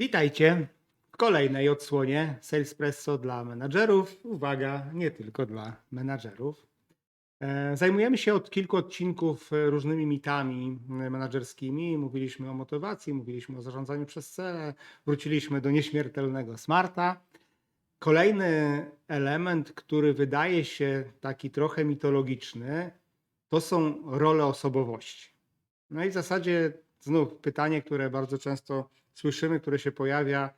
Witajcie w kolejnej odsłonie Salespresso dla menadżerów. Uwaga, nie tylko dla menadżerów. E, Zajmujemy się od kilku odcinków różnymi mitami menadżerskimi. Mówiliśmy o motywacji, mówiliśmy o zarządzaniu przez cele, wróciliśmy do nieśmiertelnego smarta. Kolejny element, który wydaje się taki trochę mitologiczny, to są role osobowości. No i w zasadzie znów pytanie, które bardzo często słyszymy, które się pojawia,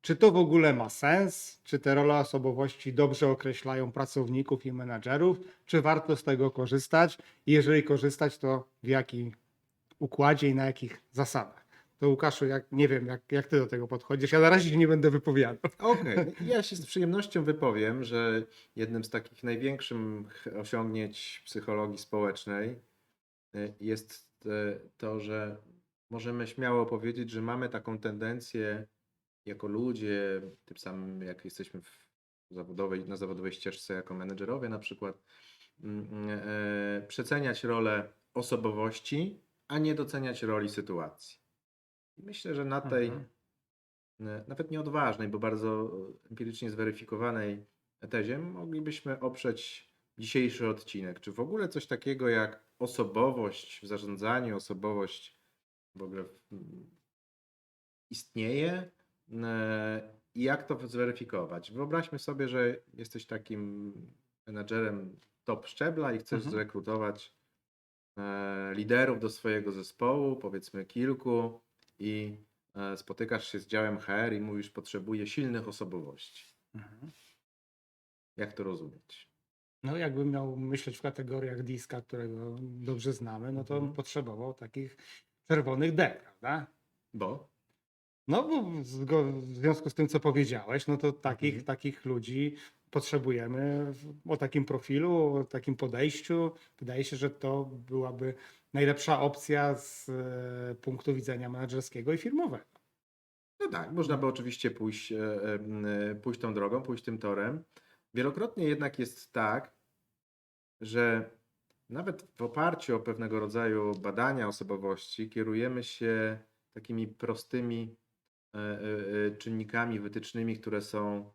czy to w ogóle ma sens? Czy te role osobowości dobrze określają pracowników i menadżerów? Czy warto z tego korzystać? I jeżeli korzystać, to w jakim układzie i na jakich zasadach? To Łukaszu, jak, nie wiem, jak, jak ty do tego podchodzisz. Ja na razie nie będę wypowiadał. Okej, ja się z przyjemnością wypowiem, że jednym z takich największych osiągnięć psychologii społecznej y, jest y, to, że możemy śmiało powiedzieć, że mamy taką tendencję jako ludzie, tym samym jak jesteśmy w zawodowej, na zawodowej ścieżce jako menedżerowie na przykład, mm, e, przeceniać rolę osobowości, a nie doceniać roli sytuacji. Myślę, że na tej Mhm. e, nawet nie odważnej, bo bardzo empirycznie zweryfikowanej tezie moglibyśmy oprzeć dzisiejszy odcinek. Czy w ogóle coś takiego jak osobowość w zarządzaniu, osobowość w ogóle mm, istnieje E, i jak to zweryfikować? Wyobraźmy sobie, że jesteś takim menadżerem top szczebla i chcesz Mhm. zrekrutować e, liderów do swojego zespołu, powiedzmy kilku, i e, spotykasz się z działem HR i mówisz, potrzebuję silnych osobowości. Mhm. Jak to rozumieć? No, jakbym miał myśleć w kategoriach diska, którego dobrze znamy, no to Mhm. potrzebował takich czerwonych D, prawda? Bo? No, bo w związku z tym, co powiedziałeś, no to takich, Mhm. takich ludzi potrzebujemy o takim profilu, o takim podejściu. Wydaje się, że to byłaby najlepsza opcja z e, punktu widzenia menedżerskiego i firmowego. No tak, można by oczywiście pójść, e, e, pójść tą drogą, pójść tym torem. Wielokrotnie jednak jest tak, że nawet w oparciu o pewnego rodzaju badania osobowości kierujemy się takimi prostymi e, e, e, czynnikami wytycznymi, które są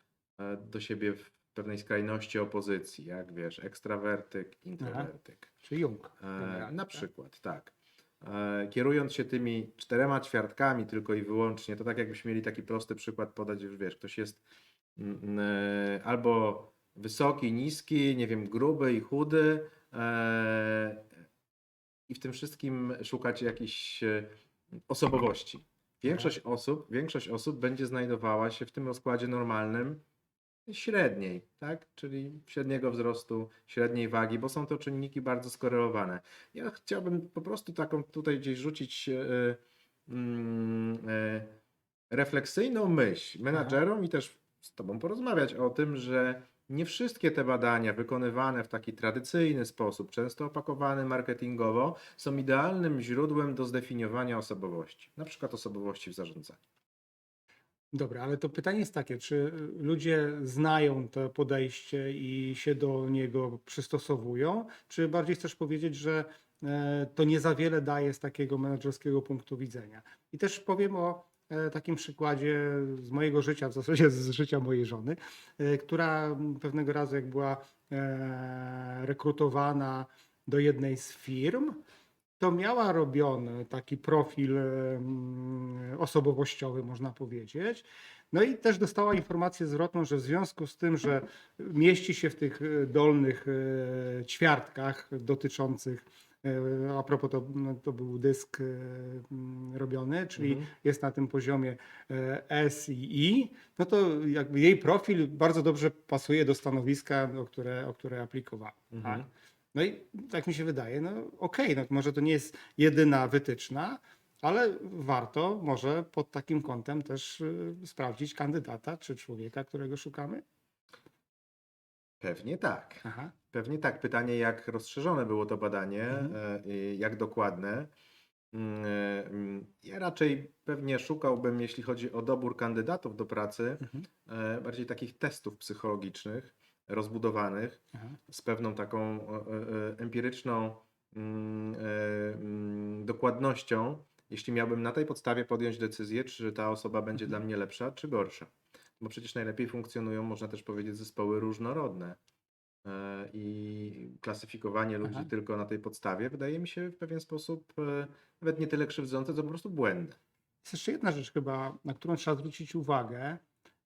do siebie w pewnej skrajności opozycji, jak wiesz, ekstrawertyk, introwertyk. Czy Jung. E, Na tak? przykład, tak. E, Kierując się tymi czterema ćwiartkami tylko i wyłącznie, to tak jakbyśmy mieli taki prosty przykład podać, że wiesz, ktoś jest albo wysoki, niski, nie wiem, gruby i chudy e, i w tym wszystkim szukać jakiejś e, osobowości. Większość osób, większość osób będzie znajdowała się w tym rozkładzie normalnym średniej, tak? Czyli średniego wzrostu, średniej wagi, bo są to czynniki bardzo skorelowane. Ja chciałbym po prostu taką tutaj gdzieś rzucić e, mm, refleksyjną myśl menadżerom i też z Tobą porozmawiać o tym, że nie wszystkie te badania wykonywane w taki tradycyjny sposób, często opakowany marketingowo, są idealnym źródłem do zdefiniowania osobowości, na przykład osobowości w zarządzaniu. Dobra, ale to pytanie jest takie, czy ludzie znają to podejście i się do niego przystosowują, czy bardziej chcesz powiedzieć, że e, to nie za wiele daje z takiego menedżerskiego punktu widzenia? I też powiem o takim przykładzie z mojego życia, w zasadzie z życia mojej żony, e, która pewnego razu, jak była e, rekrutowana do jednej z firm, to miała robiony taki profil osobowościowy, można powiedzieć. No i też dostała informację zwrotną, że w związku z tym, że mieści się w tych e, dolnych e, ćwiartkach dotyczących, e, a propos to, no, to był dysk e, m, robiony, czyli Mhm. jest na tym poziomie e, S i I, no to jakby jej profil bardzo dobrze pasuje do stanowiska, o które, o które aplikowała. Mhm. Tak? No i tak mi się wydaje, no okej, no może to nie jest jedyna wytyczna, ale warto może pod takim kątem też y, sprawdzić kandydata czy człowieka, którego szukamy. Pewnie tak. Aha. Pewnie tak. Pytanie, jak rozszerzone było to badanie, Mhm. e, jak dokładne. Mm, e, mm, Ja raczej pewnie szukałbym, jeśli chodzi o dobór kandydatów do pracy, Mhm. e, bardziej takich testów psychologicznych, rozbudowanych, z pewną taką empiryczną mm, dokładnością jeśli miałbym na tej podstawie podjąć decyzję, czy ta osoba będzie dla mnie lepsza, czy gorsza. Bo przecież najlepiej funkcjonują, można też powiedzieć, zespoły różnorodne. E, I klasyfikowanie ludzi Aha. tylko na tej podstawie wydaje mi się w pewien sposób e, nawet nie tyle krzywdzące, co po prostu błędne. Jest jeszcze jedna rzecz chyba, na którą trzeba zwrócić uwagę,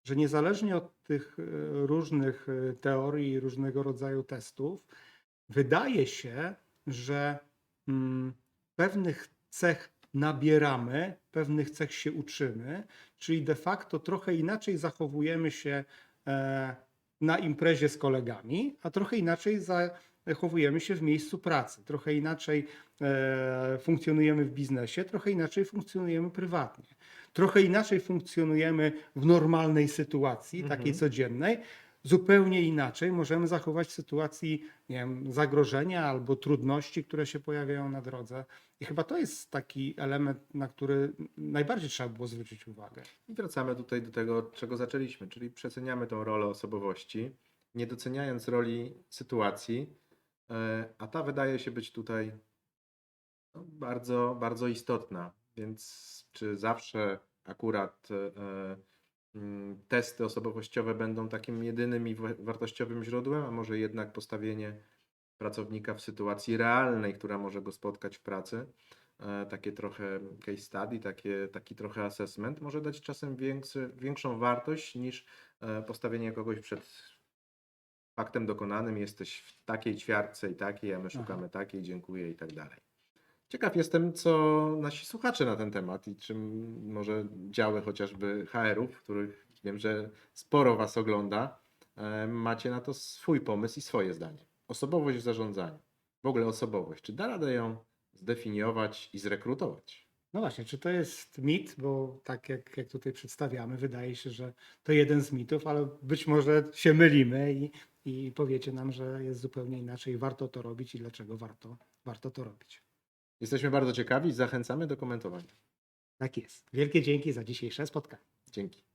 że niezależnie od tych e, różnych teorii i różnego rodzaju testów, wydaje się, że mm, pewnych cech nabieramy, pewnych cech się uczymy, czyli de facto trochę inaczej zachowujemy się e, na imprezie z kolegami, a trochę inaczej zachowujemy się w miejscu pracy, trochę inaczej e, funkcjonujemy w biznesie, trochę inaczej funkcjonujemy prywatnie. Trochę inaczej funkcjonujemy w normalnej sytuacji, takiej Mhm. codziennej. Zupełnie inaczej możemy zachować w sytuacji nie wiem, zagrożenia albo trudności, które się pojawiają na drodze. I chyba to jest taki element, na który najbardziej trzeba było zwrócić uwagę. I wracamy tutaj do tego, czego zaczęliśmy, czyli przeceniamy tą rolę osobowości, nie doceniając roli sytuacji, e, a ta wydaje się być tutaj no, bardzo, bardzo istotna. Więc czy zawsze akurat e, mm, testy osobowościowe będą takim jedynym i wa- wartościowym źródłem, a może jednak postawienie pracownika w sytuacji realnej, która może go spotkać w pracy, e, takie trochę case study, takie, taki trochę assessment, może dać czasem większy, większą wartość niż e, postawienie kogoś przed faktem dokonanym. Jesteś w takiej ćwiartce i takiej, a my szukamy takiej, dziękuję i tak dalej. Ciekaw jestem, co nasi słuchacze na ten temat i czym może działy chociażby HR-ów, których wiem, że sporo Was ogląda, e, macie na to swój pomysł i swoje zdanie. Osobowość w zarządzaniu. W ogóle osobowość. Czy da radę ją zdefiniować i zrekrutować? No właśnie, czy to jest mit, bo tak jak, jak tutaj przedstawiamy, wydaje się, że to jeden z mitów, ale być może się mylimy i, i powiecie nam, że jest zupełnie inaczej. Warto to robić i dlaczego warto, warto to robić. Jesteśmy bardzo ciekawi i zachęcamy do komentowania. Tak jest. Wielkie dzięki za dzisiejsze spotkanie. Dzięki.